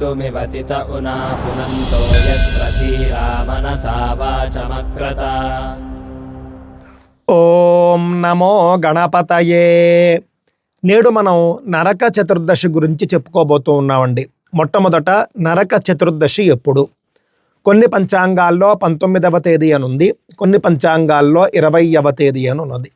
कर्तुमिवतित उना पुनन्तो यत्र धीरा मनसा वाचमक्रता ఓం నమో గణపతయే నేడు మనం నరక చతుర్దశి గురించి చెప్పుకోబోతూ ఉన్నామండి మొట్టమొదట నరక చతుర్దశి ఎప్పుడు కొన్ని పంచాంగాల్లో పంతొమ్మిదవ తేదీ అని ఉంది కొన్ని పంచాంగాల్లో ఇరవైవ తేదీ అని ఉన్నది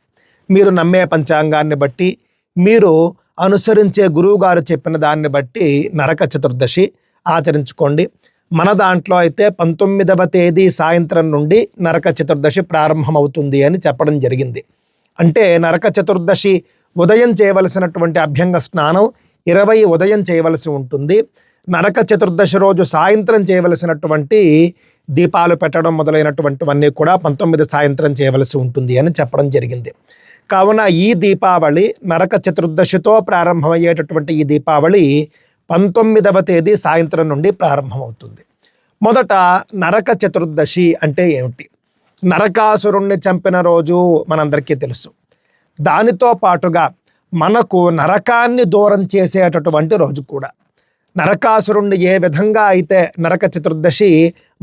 మీరు నమ్మే పంచాంగాన్ని బట్టి మీరు అనుసరించే గురువుగారు చెప్పిన దాన్ని బట్టి నరక చతుర్దశి ఆచరించుకోండి. మన దాంట్లో అయితే పంతొమ్మిదవ తేదీ సాయంత్రం నుండి నరక చతుర్దశి ప్రారంభమవుతుంది అని చెప్పడం జరిగింది. అంటే నరక చతుర్దశి ఉదయం చేయవలసినటువంటి అభ్యంగ స్నానం ఇరవై ఉదయం చేయవలసి ఉంటుంది. నరక చతుర్దశి రోజు సాయంత్రం చేయవలసినటువంటి దీపాలు పెట్టడం మొదలైనటువంటివన్నీ కూడా పంతొమ్మిది సాయంత్రం చేయవలసి ఉంటుంది అని చెప్పడం జరిగింది. కావున ఈ దీపావళి నరక చతుర్దశితో ప్రారంభమయ్యేటటువంటి ఈ దీపావళి పంతొమ్మిదవ తేదీ సాయంత్రం నుండి ప్రారంభమవుతుంది. మొదట నరక చతుర్దశి అంటే ఏమిటి? నరకాసురుణ్ణి చంపిన రోజు మనందరికీ తెలుసు. దానితో పాటుగా మనకు నరకాన్ని దూరం చేసేటటువంటి రోజు కూడా. నరకాసురుణ్ణి ఏ విధంగా అయితే నరక చతుర్దశి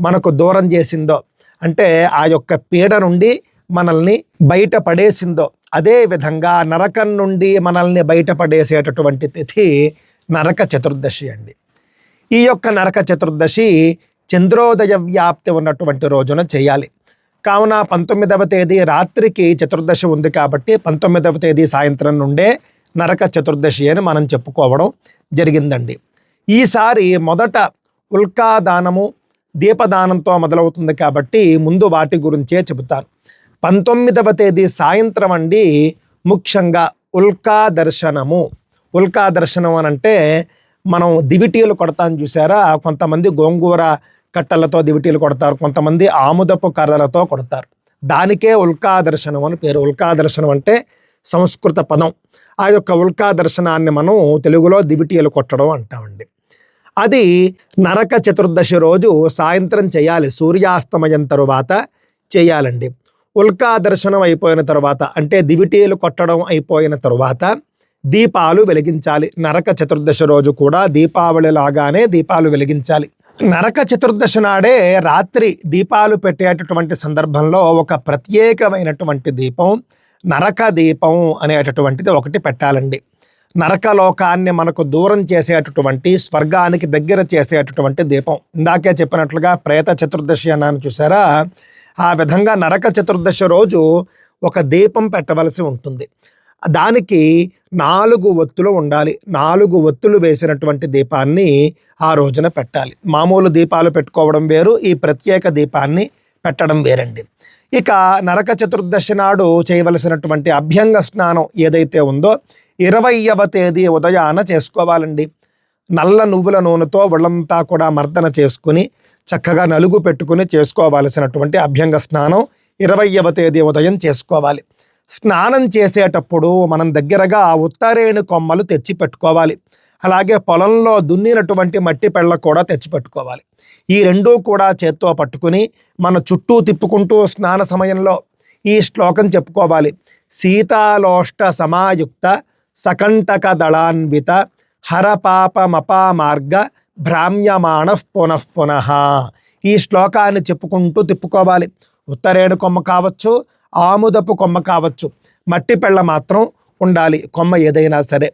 మనకు దూరం చేసిందో అంటే ఆ యొక్క పీడ నుండి మనల్ని బయట పడేసిందో అదే విధంగా నరకం నుండి మనల్ని బయటపడేసేటటువంటి తిథి నరక చతుర్దశి అండి. ఈ యొక్క నరక చతుర్దశి చంద్రోదయ వ్యాప్తి ఉన్నటువంటి రోజున చేయాలి. కావున పంతొమ్మిదవ తేదీ రాత్రికి చతుర్దశి ఉంది కాబట్టి పంతొమ్మిదవ తేదీ సాయంత్రం నుండే నరక చతుర్దశి అని మనం చెప్పుకోవడం జరిగిందండి. ఈసారి మొదట ఉల్కాదానము దీపదానంతో మొదలవుతుంది కాబట్టి ముందు వాటి గురించే చెబుతారు. పంతొమ్మిదవ తేదీ సాయంత్రం అండి ముఖ్యంగా ఉల్కా దర్శనము ఉల్కా దర్శనం అని అంటే మనం దివిటీలు కొడతాం చూసారా? కొంతమంది గోంగూర కట్టలతో దివిటీలు కొడతారు కొంతమంది ఆముదపు కర్రలతో కొడతారు. దానికే ఉల్కా దర్శనం అని పేరు. ఉల్కా దర్శనం అంటే సంస్కృత పదం. ఆ యొక్క ఉల్కా దర్శనాన్ని మనం తెలుగులో దివిటీలు కొట్టడం అంటామండి. అది నరక చతుర్దశి రోజు సాయంత్రం చేయాలి. సూర్యాస్తమయం తరువాత చేయాలండి. ఉల్కా దర్శనం అయిపోయిన తర్వాత అంటే దివిటీలు కొట్టడం అయిపోయిన తరువాత దీపాలు వెలిగించాలి. నరక చతుర్దశి రోజు కూడా దీపావళి లాగానే దీపాలు వెలిగించాలి. నరక చతుర్దశి నాడే రాత్రి దీపాలు పెట్టేటటువంటి సందర్భంలో ఒక ప్రత్యేకమైనటువంటి దీపం నరక దీపం అనేటటువంటిది ఒకటి పెట్టాలండి. నరకలోకాన్ని మనకు దూరం చేసేటటువంటి స్వర్గానికి దగ్గర చేసేటటువంటి దీపం. ఇందాకే చెప్పినట్లుగా ప్రేత చతుర్దశి అన్నాను చూసారా? ఆ విధంగా నరక చతుర్దశి రోజు ఒక దీపం పెట్టవలసి ఉంటుంది. దానికి నాలుగు ఒత్తులు ఉండాలి. నాలుగు ఒత్తులు వేసినటువంటి దీపాన్ని ఆ రోజున పెట్టాలి. మామూలు దీపాలు పెట్టుకోవడం వేరు ఈ ప్రత్యేక దీపాన్ని పెట్టడం వేరండి. ఇక నరక చతుర్దశి నాడు చేయవలసినటువంటి అభ్యంగ స్నానం ఏదైతే ఉందో ఇరవైవ తేదీ ఉదయాన చేసుకోవాలండి. నల్ల నువ్వుల నూనెతో ఒళ్ళంతా కూడా మర్దన చేసుకుని చక్కగా నలుగు పెట్టుకుని చేసుకోవాల్సినటువంటి అభ్యంగ స్నానం ఇరవైవ తేదీ ఉదయం చేసుకోవాలి. స్నానం చేసేటప్పుడు మనం దగ్గరగా ఉత్తరేణి కొమ్మలు తెచ్చి పెట్టుకోవాలి అలాగే పొలంలో దున్నినటువంటి మట్టి పెళ్ళ కూడా తెచ్చిపెట్టుకోవాలి. ఈ రెండూ కూడా చేత్తో పట్టుకుని మన చుట్టూ తిప్పుకుంటూ స్నాన సమయంలో ఈ శ్లోకం చెప్పుకోవాలి. సీతాలోష్ట సమాయుక్త సకంటక దళాన్విత హరపాపమపా మార్గ భ్రామ్యమాణ పునః పునః. ఈ శ్లోకాన్ని చెప్పుకుంటూ తిప్పుకోవాలి. ఉత్తరేణు కొమ్మ కావచ్చు ఆముదపు కొమ్మ కావచ్చు. మట్టి పెళ్ళ మాత్రం ఉండాలి కొమ్మ ఏదైనా సరే.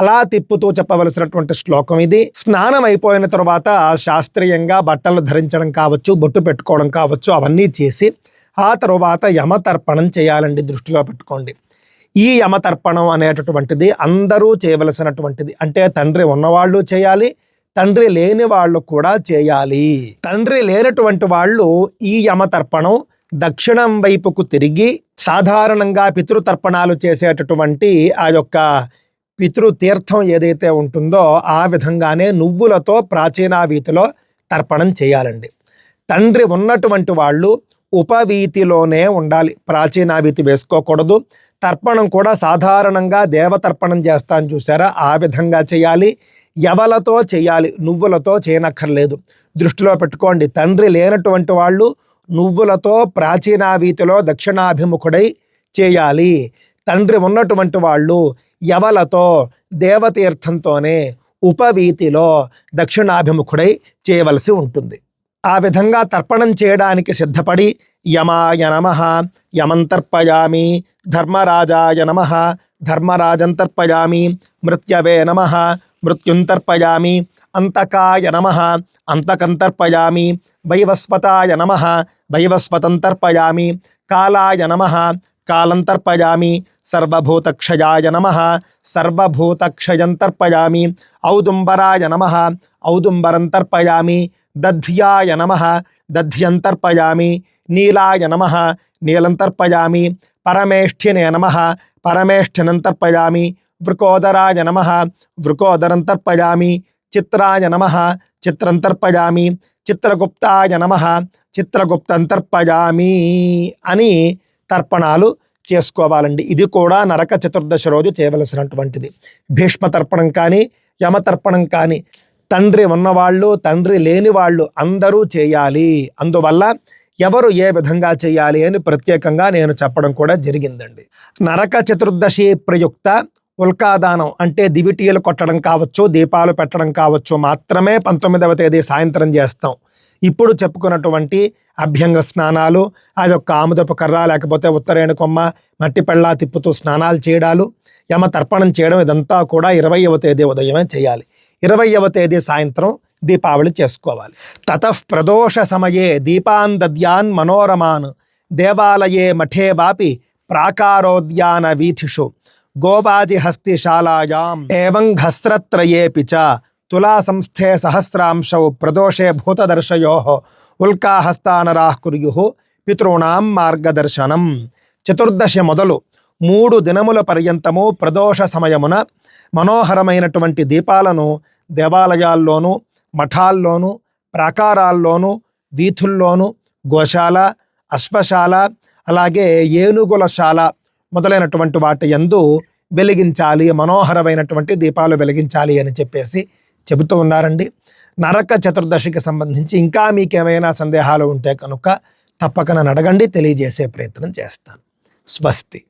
అలా తిప్పుతూ చెప్పవలసినటువంటి శ్లోకం ఇది. స్నానం అయిపోయిన తర్వాత శాస్త్రీయంగా బట్టలు ధరించడం కావచ్చు బొట్టు పెట్టుకోవడం కావచ్చు అవన్నీ చేసి ఆ తరువాత యమతర్పణం చేయాలండి దృష్టిలో పెట్టుకోండి. ఈ యమతర్పణం అనేటటువంటిది అందరూ చేయవలసినటువంటిది. అంటే తండ్రి ఉన్నవాళ్ళు చేయాలి తండ్రి లేని వాళ్ళు కూడా చేయాలి. తండ్రి లేనటువంటి వాళ్ళు ఈ యమతర్పణం దక్షిణం వైపుకు తిరిగి సాధారణంగా పితృతర్పణాలు చేసేటటువంటి ఆ యొక్క పితృతీర్థం ఏదైతే ఉంటుందో ఆ విధంగానే నువ్వులతో ప్రాచీన వీతిలో తర్పణం చేయాలండి. తండ్రి ఉన్నటువంటి వాళ్ళు ఉపవీతిలోనే ఉండాలి. ప్రాచీన వీతి వేసుకోకూడదు. తర్పణం కూడా సాధారణంగా దేవతర్పణం చేస్తాను చూసారా ఆ విధంగా చేయాలి. ఎవలతో చేయాలి. నువ్వులతో చేయనక్కర్లేదు. దృష్టిలో పెట్టుకోండి. తండ్రి లేనటువంటి వాళ్ళు నువ్వులతో ప్రాచీనావీతిలో దక్షిణాభిముఖుడై చేయాలి. తండ్రి ఉన్నటువంటి వాళ్ళు ఎవలతో దేవతీర్థంతోనే ఉపవీతిలో దక్షిణాభిముఖుడై చేయవలసి ఉంటుంది. ఆ విధంగా తర్పణం చేయడానికి సిద్ధపడి యమాయ నమ యమంతర్పయామి ధర్మరాజాయ నమ ధర్మరాజంతర్పయామి మృత్యవే నమ మృత్యుంతర్పయామి అంతకాయ నమ అంతకంతర్పయామి వైవస్వతాయ నమ వైవస్వతంతర్పయామి కాలాయ నమ కాలంతర్పయామి సర్వభూతక్షయాయ నమ సర్వభూతక్షయంతర్పయామి ఔదుంబరాయ నమ ఔదుంబరంతర్పయామి దధ్యాయ నమ దధ్యంతర్పయామి నీలాయ నమ నీలంతర్పయామి పరమేష్ఠినే నమ పరమేష్ఠినంతర్పయామి వృకోదరాయ నమ వృకోదరంతర్పయామి చిత్రాయ నమ చిత్రంతర్పయామి చిత్రగుప్తాయ నమ చిత్రగుప్తంతర్పయామి అని తర్పణాలు చేసుకోవాలండి. ఇది కూడా నరక చతుర్దశ రోజు చేయవలసినటువంటిది. భీష్మ తర్పణం కానీ యమ తర్పణం కానీ తండ్రి ఉన్నవాళ్ళు తండ్రి లేని వాళ్ళు అందరూ చేయాలి. అందువల్ల ఎవరు ఏ విధంగా చేయాలి అని ప్రత్యేకంగా నేను చెప్పడం కూడా జరిగిందండి. నరక చతుర్దశి ప్రయుక్త ఉల్కాదానం అంటే దివిటీలు కొట్టడం కావచ్చు దీపాలు పెట్టడం కావచ్చు మాత్రమే పంతొమ్మిదవ తేదీ సాయంత్రం చేస్తాం. ఇప్పుడు చెప్పుకున్నటువంటి అభ్యంగ స్నానాలు అదొక ఆముదపు కర్ర లేకపోతే ఉత్తరేణి కొమ్మ మట్టి పెళ్ళా తిప్పుతూ స్నానాలు చేయడాలు యమ తర్పణం చేయడం ఇదంతా కూడా ఇరవైవ తేదీ ఉదయమే చేయాలి. ఇరవయవ తేదీ సాయంత్రం దీపావళి చేసుకోవాలి. తతః ప్రదోష సమయే దీపాన్ దద్యాన్ మనోరమాన్ దేవాలయే మఠే వాపి ప్రాకారోద్యాన వీథిషు గోవాజి హస్తిశాలాయాం ఏవం ఘస్రత్రయేపి చ తులా సంస్థే సహస్రాంశౌ ప్రదోషే భూతదర్శయో ఉల్కాహస్తానరాః కుర్యు పితॄణాం మార్గదర్శనం. చతుర్దశి మొదలు మూడు దినముల పర్యంతము ప్రదోష సమయమున మనోహరమైనటువంటి దీపాలను దేవాలయాల్లోనూ మఠాల్లోనూ ప్రాకారాల్లోనూ వీధుల్లోనూ గోశాల అశ్వశాల అలాగే ఏనుగుల శాల మొదలైనటువంటి వాటి యందు వెలిగించాలి మనోహరమైనటువంటి దీపాలు వెలిగించాలి అని చెప్పేసి చెబుతూ ఉన్నారండి. నరక చతుర్దశికి సంబంధించి ఇంకా మీకేమైనా సందేహాలు ఉంటే కనుక తప్పక నన్ను అడగండి తెలియజేసే ప్రయత్నం చేస్తాను. స్వస్తి.